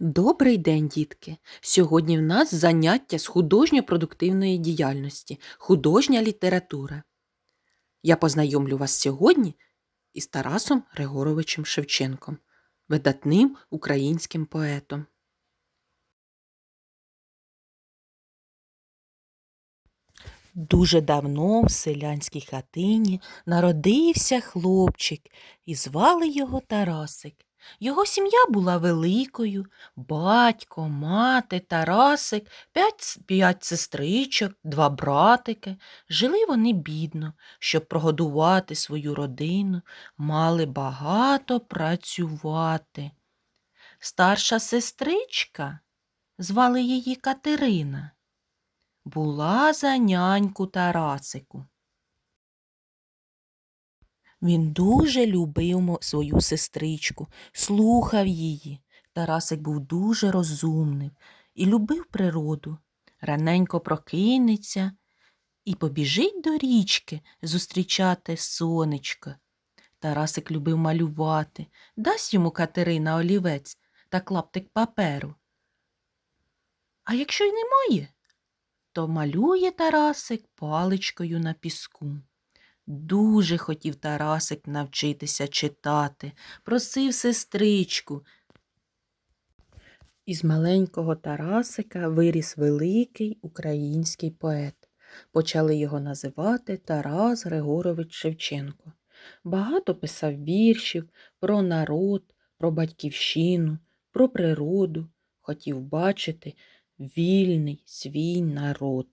Добрий день, дітки! Сьогодні в нас заняття з художньо-продуктивної діяльності, художня література. Я познайомлю вас сьогодні із Тарасом Григоровичем Шевченком, видатним українським поетом. Дуже давно в селянській хатині народився хлопчик, і звали його Тарасик. Його сім'я була великою, батько, мати, Тарасик, п'ять, п'ять сестричок, два братики. Жили вони бідно, щоб прогодувати свою родину, мали багато працювати. Старша сестричка, звали її Катерина, була за няньку Тарасику. Він дуже любив свою сестричку, слухав її. Тарасик був дуже розумним і любив природу. Раненько прокинеться і побіжить до річки зустрічати сонечко. Тарасик любив малювати. Дасть йому Катерина олівець та клаптик паперу. А якщо й немає, то малює Тарасик паличкою на піску. Дуже хотів Тарасик навчитися читати, просив сестричку. Із маленького Тарасика виріс великий український поет. Почали його називати Тарас Григорович Шевченко. Багато писав віршів про народ, про батьківщину, про природу. Хотів бачити вільний свій народ.